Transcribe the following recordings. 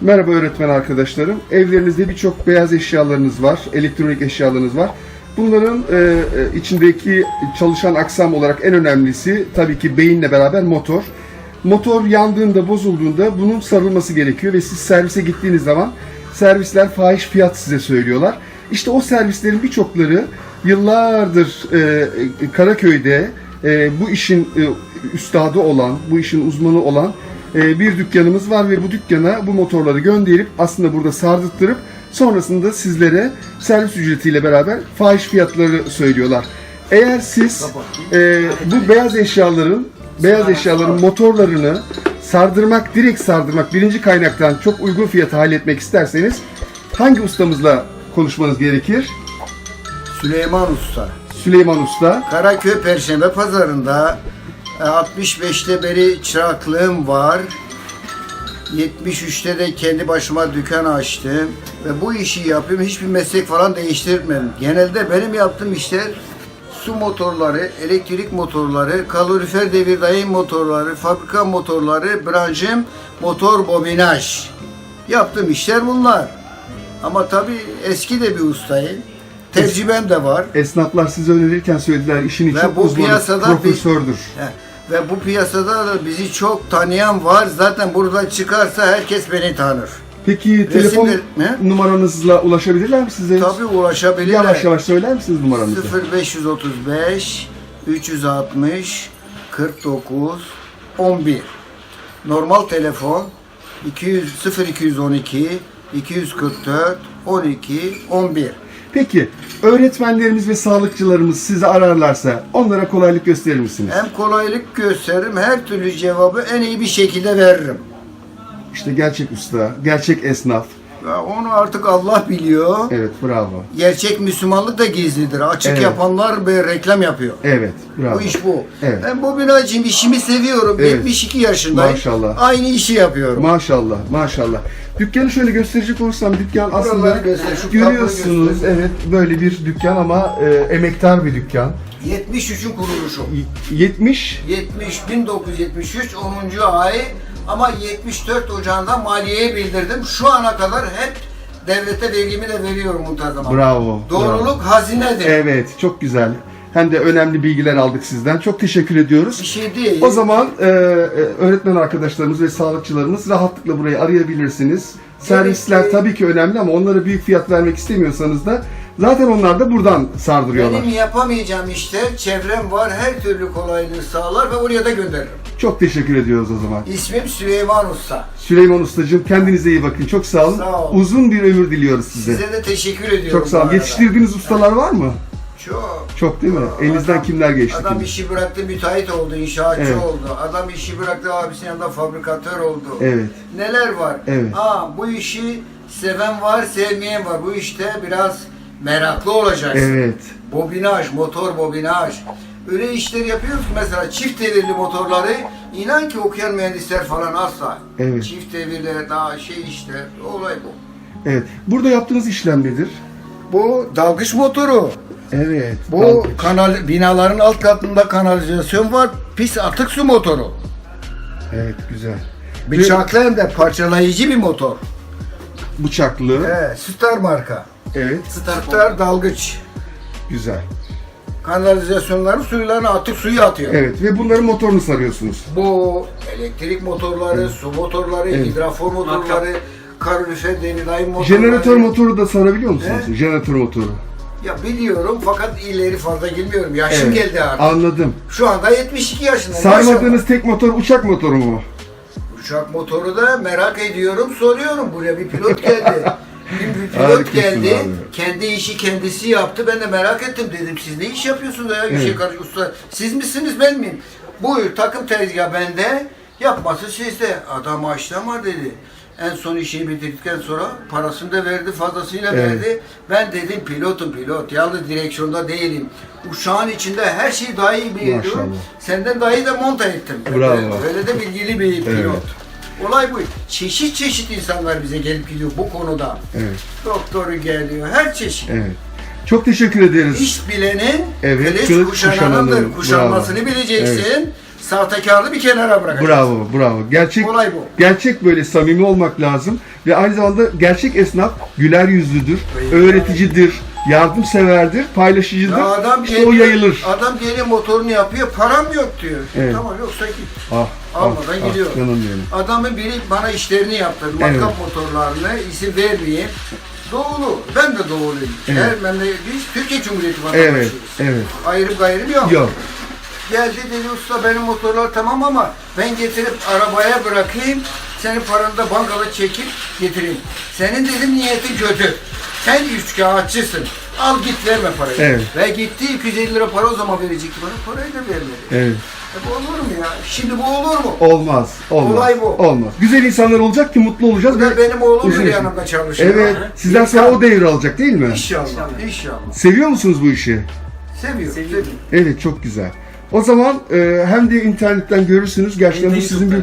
Merhaba öğretmen arkadaşlarım. Evlerinizde birçok beyaz eşyalarınız var, elektronik eşyalarınız var. Bunların e, e, içindeki çalışan aksam olarak en önemlisi tabii ki beyinle beraber motor. Motor yandığında, bozulduğunda bunun sarılması gerekiyor ve siz servise gittiğiniz zaman servisler fahiş fiyat size söylüyorlar. İşte o servislerin birçokları yıllardır e, e, Karaköy'de e, bu işin e, üstadı olan, bu işin uzmanı olan bir dükkanımız var ve bu dükkana bu motorları gönderip aslında burada sardırttırıp sonrasında sizlere servis ücretiyle beraber fahiş fiyatları söylüyorlar. Eğer siz e, bu beyaz eşyaların beyaz eşyaların motorlarını sardırmak, direkt sardırmak birinci kaynaktan çok uygun fiyata halletmek isterseniz hangi ustamızla konuşmanız gerekir? Süleyman Usta. Süleyman Usta. Karaköy Perşembe Pazarı'nda 65'te beri çıraklığım var. 73'te de kendi başıma dükkan açtım. Ve bu işi yapıyorum. Hiçbir meslek falan değiştirmedim. Genelde benim yaptığım işler su motorları, elektrik motorları, kalorifer devir daim motorları, fabrika motorları, branşım motor bobinaj. Yaptığım işler bunlar. Ama tabii eski de bir ustayım. Tecrübem de var. Esnaflar size önerirken söylediler çok bu uzmanı, piyasada profesördür. He. Ve bu piyasada da bizi çok tanıyan var. Zaten burada çıkarsa herkes beni tanır. Peki telefon Resimler- ne? numaranızla ulaşabilirler mi size? Tabii ulaşabilirler. Yavaş yavaş söyler misiniz numaranızı? 0535 360 49 11 Normal telefon 200 0212 244 12 11 Peki öğretmenlerimiz ve sağlıkçılarımız sizi ararlarsa onlara kolaylık gösterir misiniz? Hem kolaylık gösteririm, her türlü cevabı en iyi bir şekilde veririm. İşte gerçek usta, gerçek esnaf. Ya onu artık Allah biliyor. Evet bravo. Gerçek Müslümanlık da gizlidir. Açık Evet. yapanlar bir reklam yapıyor. Evet bravo. Bu iş bu. Evet. Ben bu binacım işimi seviyorum. Evet. 72 yaşındayım. Maşallah. Aynı işi yapıyorum. Maşallah, maşallah. Dükkanı şöyle gösterecek olursam dükkan aslında göster, şu görüyorsunuz kapıyı evet böyle bir dükkan ama e, emektar bir dükkan. 73'ün kuruluşu. Y- 70 70 1973 10. ay ama 74 Ocağı'nda maliyeye bildirdim. Şu ana kadar hep devlete vergimi de veriyorum muntazama. bravo. Doğruluk bravo. hazinedir. Evet, çok güzel. Hem de önemli bilgiler aldık sizden. Çok teşekkür ediyoruz. Bir şey değil. O zaman e, e, öğretmen arkadaşlarımız ve sağlıkçılarımız rahatlıkla burayı arayabilirsiniz. Servisler tabii ki önemli ama onlara büyük fiyat vermek istemiyorsanız da zaten onlar da buradan sardırıyorlar. Benim yapamayacağım işler çevrem var. Her türlü kolaylığı sağlar ve oraya da gönderirim. Çok teşekkür ediyoruz o zaman. İsmim Süleyman Usta. Süleyman Ustacığım kendinize iyi bakın. Çok sağ olun. Sağ olun. Uzun bir ömür diliyoruz size. Size de teşekkür ediyorum. Çok sağ bu olun. arada. Yetiştirdiğiniz ustalar var mı? Çok. Çok değil mi? Elinizden Adam- kimler geçti? Adam işi bıraktı, müteahhit oldu, inşaatçı Evet. oldu. Adam işi bıraktı, abisinin yanında fabrikatör oldu. Evet. Neler var? Evet. Ha, bu işi seven var, sevmeyen var. Bu işte biraz meraklı olacaksın. Evet. Bobinaj, motor bobinaj. Öyle işler yapıyoruz ki mesela çift devirli motorları inan ki okuyan mühendisler falan asla. Evet. Çift devirler daha şey işte olay bu. Evet. Burada yaptığınız işlem nedir? Bu dalgıç motoru. Evet. Bu dalgıç. kanal binaların alt katında kanalizasyon var. Pis atık su motoru. Evet güzel. Bıçaklı hem de parçalayıcı bir motor. Bıçaklı. He, Star marka. Evet. Star, dalgıç. Güzel. Kanalizasyonların suylarına atık suyu atıyor. Evet ve bunların motorunu sarıyorsunuz. Bu elektrik motorları, su motorları, Evet. hidrafor motorları, kalorifer devirdaim motorları. Jeneratör motoru da sarabiliyor musunuz? He? Jeneratör motoru. Ya biliyorum fakat ileri fazla girmiyorum. Yaşım Evet. geldi artık. Anladım. Şu anda 72 yaşındayım. Sarmadığınız tek motor uçak motoru mu? Uçak motoru da merak ediyorum, soruyorum. Buraya bir pilot geldi. bir, pilot Harikasın geldi. abi. Kendi işi kendisi yaptı. Ben de merak ettim. Dedim siz ne iş yapıyorsunuz ya? Bir Evet. karış usta. Siz misiniz ben miyim? Buyur takım tezgah bende. Yapması sizde. Adam açlama dedi. En son işi bitirdikten sonra parasını da verdi, fazlasıyla Evet. verdi. Ben dedim pilotum pilot, yalnız direksiyonda değilim. Uçağın içinde her şeyi daha iyi biliyorum. Maşallah. Senden daha iyi de monta ettim. Bravo. Öyle de bilgili bir pilot. Evet. Olay bu. Çeşit çeşit insanlar bize gelip gidiyor bu konuda. Evet. Doktoru geliyor, her çeşit. Evet. Çok teşekkür ederiz. İş bilenin Evet, kılıç kılıç kuşananındır. kuşananın. Kuşanmasını Bravo. bileceksin. sahtekarlığı bir kenara bırakacaksın. Bravo, bravo. Gerçek Olay bu. gerçek böyle samimi olmak lazım ve aynı zamanda gerçek esnaf güler yüzlüdür, öğreticidir, yardımseverdir, paylaşıcıdır. Ya adam işte o geliyor, yayılır. Adam geliyor motorunu yapıyor, param yok diyor. Evet. Tamam yoksa git. Ah, Almadan ah, gidiyor. Canım benim. Adamın biri bana işlerini yaptırdı. Matkap Evet. motorlarını isim vermeyeyim. Doğulu. Ben de doğuluyum. Evet. Her memleket, biz Türkiye Cumhuriyeti vatandaşıyız. Evet, evet. Ayrım gayrım yok. Yok. Geldi dedi usta benim motorlar tamam ama ben getirip arabaya bırakayım. Senin paranı da bankada çekip getireyim. Senin dedim niyetin kötü. Sen üçkağıtçısın. Al git verme parayı. Evet. Ve gitti 250 lira para o zaman verecekti bana. Parayı da vermedi. Evet. E bu olur mu ya? Şimdi bu olur mu? Olmaz, olmaz. Olay bu. Olmaz. Güzel insanlar olacak ki mutlu olacağız. Bu da ve benim oğlum uzun bir yaşam- yanımda çalışıyor. Evet. Sizden sonra o devir alacak değil mi? İnşallah, inşallah. Seviyor musunuz bu işi? Seviyorum, Seviyorum. seviyorum. Evet, çok güzel. O zaman e, hem de internetten görürsünüz. Gerçekten bu sizin bir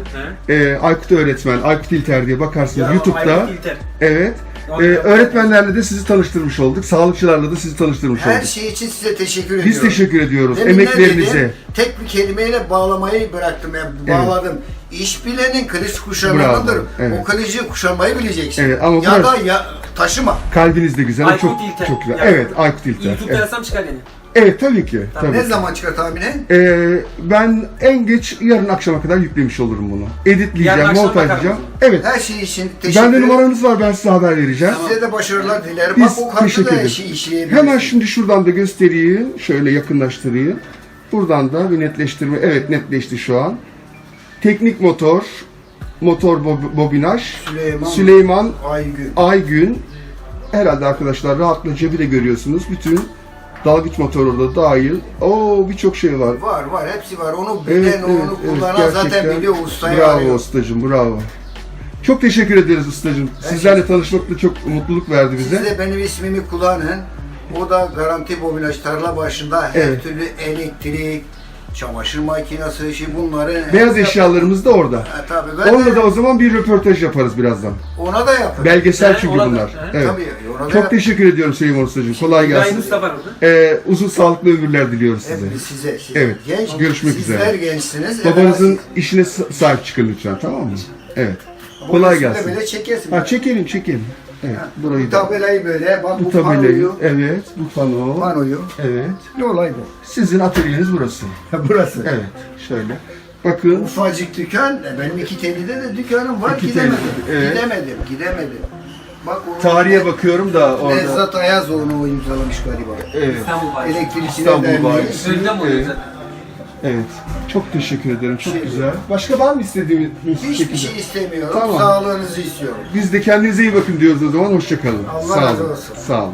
e, Aykut öğretmen, Aykut İlter diye bakarsınız Ya, YouTube'da. Aykut İlter. Evet. E, Ondan- öğretmenlerle de sizi tanıştırmış olduk. Sağlıkçılarla da sizi tanıştırmış Her olduk. şey için size teşekkür ediyorum. Biz teşekkür ediyoruz Demin ne emeklerinize. dedim? Tek bir kelimeyle bağlamayı bıraktım. Yani bağladım. İş bilenin kılıç kuşananıdır. Bravo, evet. O kılıcı kuşanmayı bileceksin. Evet, ama ya bunlar- da ya, taşıma. Kalbiniz de güzel. Aykut çok İlter. çok güzel. Yani evet, Aykut İlter. YouTube'da Evet. yazsam çıkar yani. Evet, tabii ki. Tamam. Tabii. Ne zaman çıkar tahminen? Ee, ben en geç yarın akşama kadar yüklemiş olurum bunu. Editleyeceğim, Yarın montajlayacağım. Evet. Her şey için teşekkür Bende numaranız var. Ben size haber vereceğim. Size de başarılar dilerim. Biz Bak o kartı teşekkür da ederiz. işi işleyebilirsiniz. Hemen şimdi şuradan da göstereyim. Şöyle yakınlaştırayım. Buradan da bir netleştirme. Evet netleşti şu an. Teknik motor, motor bob- bobinaj, Süleyman, Süleyman Aygün. Aygün. Herhalde arkadaşlar rahatlıkla cebi de görüyorsunuz. Bütün dalgıç motoru da dahil. Oo birçok şey var. Var var hepsi var. Onu bilen, Evet, evet, onu evet, kullanan zaten gerçekten. biliyor ustayı Bravo arıyor. ustacım, bravo. Çok teşekkür ederiz ustacım. Sizlerle tanışmak da çok mutluluk verdi bize. Siz de benim ismimi kullanın. O da garanti bobinaj tarla başında her Evet. türlü elektrik, çamaşır makinesi, şey bunları Beyaz eşyalarımız da orada. Ha, tabii ben Onunla de da o zaman bir röportaj yaparız birazdan. ona da yaparım. Belgesel He, çünkü ona da, bunlar. he. Evet. Tabii ona da Çok yap- teşekkür ediyorum Süleyman Ustacığım. Kolay gelsin. Mustafa var orada. Ee, uzun sağlıklı ömürler diliyoruz size. Hep size, size. Evet. Genç, Görüşmek sizler üzere. gençsiniz. Babanızın işine sa- sahip çıkın lütfen tamam mı? Evet. Kolay gelsin. Böyle çekersin. Ha çekelim çekelim. Evet. Burayı bu da. tabelayı böyle, bak bu, Bu tabelayı. panoyu, Evet. Bu pano. panoyu. Evet. Ne olay bu? Sizin atölyeniz burası. Burası. Evet. Şöyle. Bakın. Ufacık dükkan, e, benim iki telide de dükkanım var, İki gidemedim. telide, evet. Gidemedim, gidemedim. Bak o Tarihe bakıyorum da orada. Nezzat Ayazoğlu o imzalamış galiba. Evet. İstanbul. Elektrikçiler İstanbul Derneği. Bayisi. Önünden mi oluyor zaten? Evet. Çok teşekkür ederim. Çok Şey- güzel. Başka var mı istediğiniz Hiçbir şekilde? şey istemiyorum. Tamam. Sağlığınızı istiyorum. Biz de kendinize iyi bakın diyoruz o zaman. Hoşçakalın. Allah razı olsun. Sağ olun.